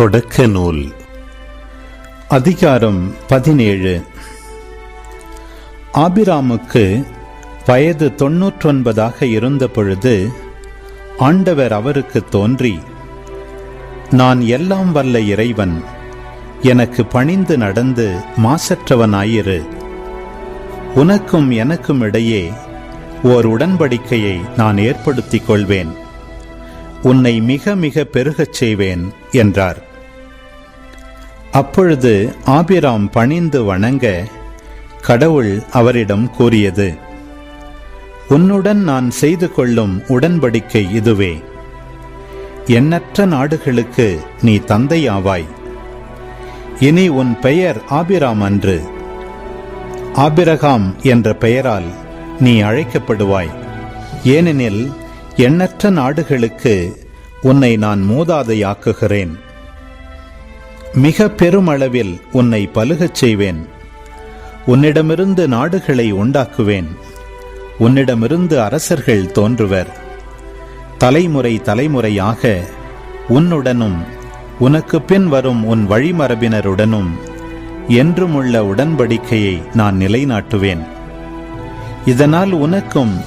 தொடக்க நூல் அதிகாரம் பதினேழு. ஆபிராமுக்கு வயது தொன்னூற்றொன்பதாக இருந்த பொழுது ஆண்டவர் அவருக்கு தோன்றி நான் எல்லாம் வல்ல இறைவன் எனக்கு பணிந்து நடந்து மாசற்றவனாயிரு. உனக்கும் எனக்கும் இடையே ஓர் உடன்படிக்கையை நான் ஏற்படுத்திக் கொள்வேன். உன்னை மிக மிக பெருகச் செய்வேன் என்றார். அப்பொழுது ஆபிராம் பணிந்து வணங்க கடவுள் அவரிடம் கூறியது உன்னுடன் நான் செய்து கொள்ளும் உடன்படிக்கை இதுவே. எண்ணற்ற நாடுகளுக்கு நீ தந்தையாவாய். இனி உன் பெயர் ஆபிராம் அன்று. ஆபிரகாம் என்ற பெயரால் நீ அழைக்கப்படுவாய். ஏனெனில் எண்ணற்ற நாடுகளுக்கு உன்னை நான் மூதாதையாக்குகிறேன். மிக பெருமளவில் உன்னை பலுகச் செய்வேன். உன்னிடமிருந்து நாடுகளை உண்டாக்குவேன். உன்னிடமிருந்து அரசர்கள் தோன்றுவர். தலைமுறை தலைமுறையாக உன்னுடனும் உனக்கு பின் வரும் உன் வழிமரபினருடனும் என்றுமுள்ள உடன்படிக்கையை நான் நிலைநாட்டுவேன். இதனால் உனக்கும்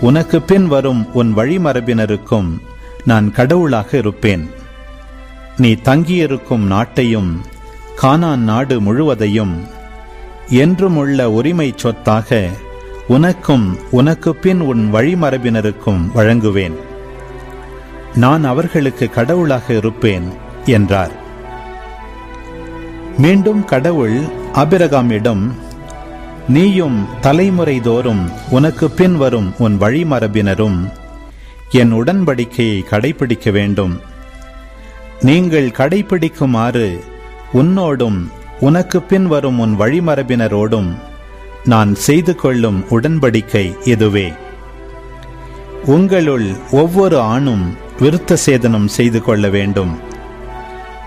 உனக்கு பின் வரும் உன் வழிமரபினருக்கும் நான் கடவுளாக இருப்பேன். நீ தங்கியிருக்கும் நாட்டையும் கானான் நாடு முழுவதையும் என்றுமுள்ள உரிமை சொத்தாக உனக்கும் உனக்கு பின் உன் வழிமரபினருக்கும் வழங்குவேன். நான் அவர்களுக்கு கடவுளாக இருப்பேன் என்றார். மீண்டும் கடவுள் அபிரகாமிடம் நீயும் தலைமுறை தோறும் உனக்கு பின் வரும் உன் வழிமரபினரும் என் உடன்படிக்கையை கடைபிடிக்க வேண்டும். நீங்கள் கடைபிடிக்குமாறு உன்னோடும் உனக்கு பின் வரும் உன் வழிமரபினரோடும் நான் செய்து கொள்ளும் உடன்படிக்கை இதுவே உங்களுள் ஒவ்வொரு ஆணும் விருத்த சேதனம் செய்து கொள்ள வேண்டும்.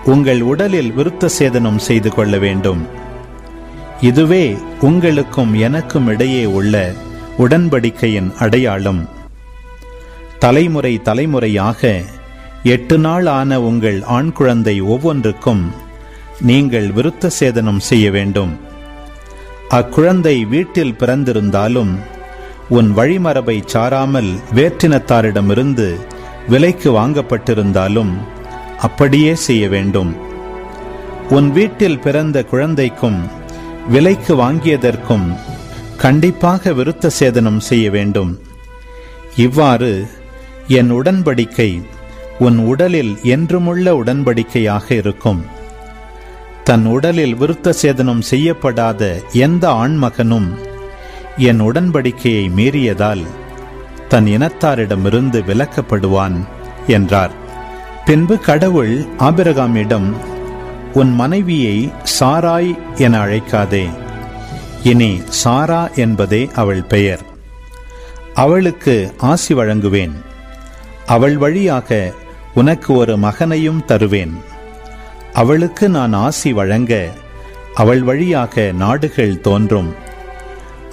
உங்கள் உடலில் விருத்த சேதனம் செய்து கொள்ள வேண்டும். இதுவே உங்களுக்கும் எனக்கும் இடையே உள்ள உடன்படிக்கையின் அடையாளம். தலைமுறை தலைமுறையாக எட்டு நாள் ஆன உங்கள் ஆண் குழந்தை ஒவ்வொன்றுக்கும் நீங்கள் விருத்த சேதனம் செய்ய வேண்டும். அக்குழந்தை வீட்டில் பிறந்திருந்தாலும் உன் வழிமரபை சாராமல் வேற்றினத்தாரிடமிருந்து விலைக்கு வாங்கப்பட்டிருந்தாலும் அப்படியே செய்ய வேண்டும். உன் வீட்டில் பிறந்த குழந்தைக்கும் விலைக்கு வாங்கியதற்கும் கண்டிப்பாக விருத்த சேதனம் செய்ய வேண்டும். இவ்வாறு என் உடன்படிக்கை உன் உடலில் என்றுமுள்ள உடன்படிக்கையாக இருக்கும். தன் உடலில் விருத்த சேதனம் செய்யப்படாத எந்த ஆண்மகனும் என் உடன்படிக்கையை மீறியதால் தன் இனத்தாரிடமிருந்து விலக்கப்படுவான் என்றார். பின்பு கடவுள் ஆபிரகாமிடம் உன் மனைவியை சாராய் என அழைக்காதே. இனி சாரா என்பதே அவள் பெயர். அவளுக்கு ஆசி வழங்குவேன். அவள் வழியாக உனக்கு ஒரு மகனையும் தருவேன். அவளுக்கு நான் ஆசி வழங்க அவள் வழியாக நாடுகள் தோன்றும்.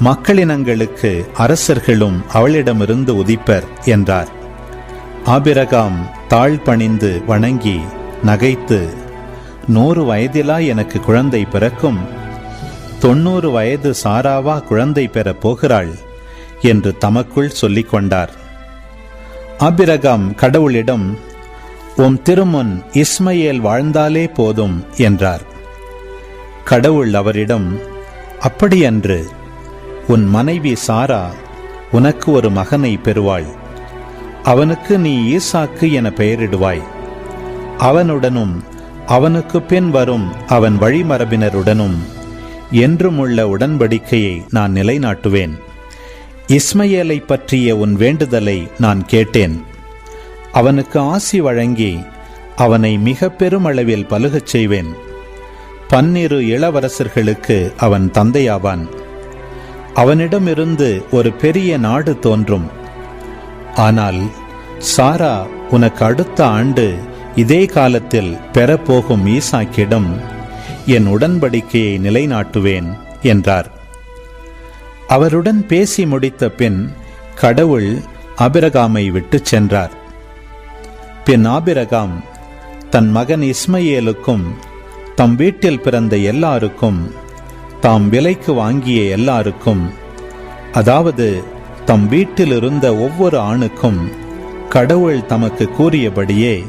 மக்களினங்களுக்கு அரசர்களும் அவளிடமிருந்து உதிப்பர் என்றார். ஆபிரகாம் தாழ் பணிந்து வணங்கி நகைத்து நூறு வயதிலா எனக்கு குழந்தை பிறக்கும்? தொண்ணூறு வயது சாராவா குழந்தை பெறப் போகிறாள்? என்று தமக்குள் சொல்லிக் கொண்டார் ஆபிரகாம் கடவுளிடம் உம் திருமுன் இஸ்மையேல் வாழ்ந்தாலே போதும் என்றார். கடவுள் அவரிடம் அப்படியன்று உன் மனைவி சாரா உனக்கு ஒரு மகனை பெறுவாள். அவனுக்கு நீ ஈசாக்கு என பெயரிடுவாய். அவனுடனும் அவனுக்கு பின் வரும் அவன் வழிமரபினருடனும் என்றுமுள்ள உடன்படிக்கையை நான் நிலைநாட்டுவேன். இஸ்மையேலை பற்றிய உன் வேண்டுதலை நான் கேட்டேன். அவனுக்கு ஆசி வழங்கி அவனை மிக பெருமளவில் பலுகச் செய்வேன். பன்னிரு இளவரசர்களுக்கு அவன் தந்தையாவான். அவனிடமிருந்து ஒரு பெரிய நாடு தோன்றும். ஆனால் சாரா உனக்கு அடுத்த ஆண்டு இதே காலத்தில் பெறப்போகும் ஈசாக்கிடம் என் உடன்படிக்கையை நிலைநாட்டுவேன் என்றார். அவருடன் பேசி முடித்த பின் கடவுள் அபிரகாமை விட்டுச் சென்றார். பின் ஆபிரகாம் தன் மகன் இஸ்மையேலுக்கும் தம் வீட்டில் பிறந்த எல்லாருக்கும் தாம் விலைக்கு வாங்கிய எல்லாருக்கும் அதாவது தம் வீட்டில் இருந்த ஒவ்வொரு ஆணுக்கும் கடவுள் தமக்கு கூறியபடியே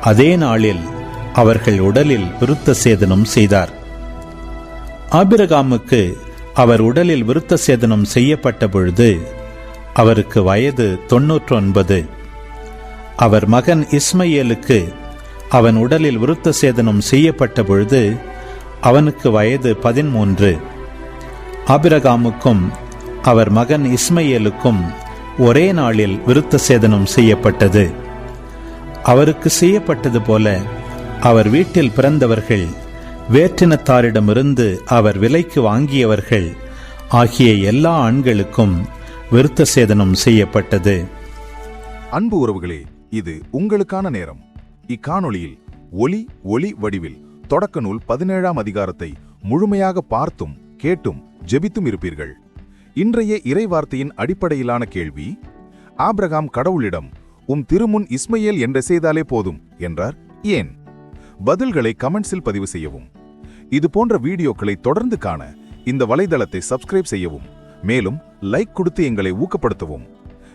அதே நாளில் அவர்கள் உடலில் விருத்த சேதனம் செய்தார். ஆபிரகாமுக்கு அவர் உடலில் விருத்த சேதனம் செய்யப்பட்ட பொழுது அவருக்கு வயது தொன்னூற்றொன்பது. அவர் மகன் இஸ்மையேலுக்கு அவன் உடலில் விருத்த சேதனம் செய்யப்பட்ட பொழுது அவனுக்கு வயது பதிமூன்று ஆபிரகாமுக்கும் அவர் மகன் இஸ்மையேலுக்கும் ஒரே நாளில் விருத்த சேதனம் செய்யப்பட்டது. அவருக்கு செய்யப்பட்டது போல அவர் வீட்டில் பிறந்தவர்கள் வேற்றினத்தாரிடமிருந்து அவர் விலைக்கு வாங்கியவர்கள் ஆகிய எல்லா ஆண்களுக்கும் விருத்த சேதனம் செய்யப்பட்டது. அன்பு உறவுகளே இது உங்களுக்கான நேரம். இக்காணொளியில் ஒலி ஒளி வடிவில் தொடக்க நூல் பதினேழாம் அதிகாரத்தை முழுமையாக பார்த்தும் கேட்டும் ஜெபித்தும் இருப்பீர்கள். இன்றைய இறைவார்த்தையின் அடிப்படையிலான கேள்வி ஆப்ரகாம் கடவுளிடம் உம் திருமுன் இஸ்மையேல் என்ற செய்தாலே போதும் என்றார். ஏன்? பதில்களை கமெண்ட்ஸில் பதிவு செய்யவும். இது போன்ற வீடியோக்களை தொடர்ந்து காண இந்த வலைதளத்தை சப்ஸ்கிரைப் செய்யவும். மேலும் லைக் கொடுத்து எங்களை ஊக்கப்படுத்தவும்.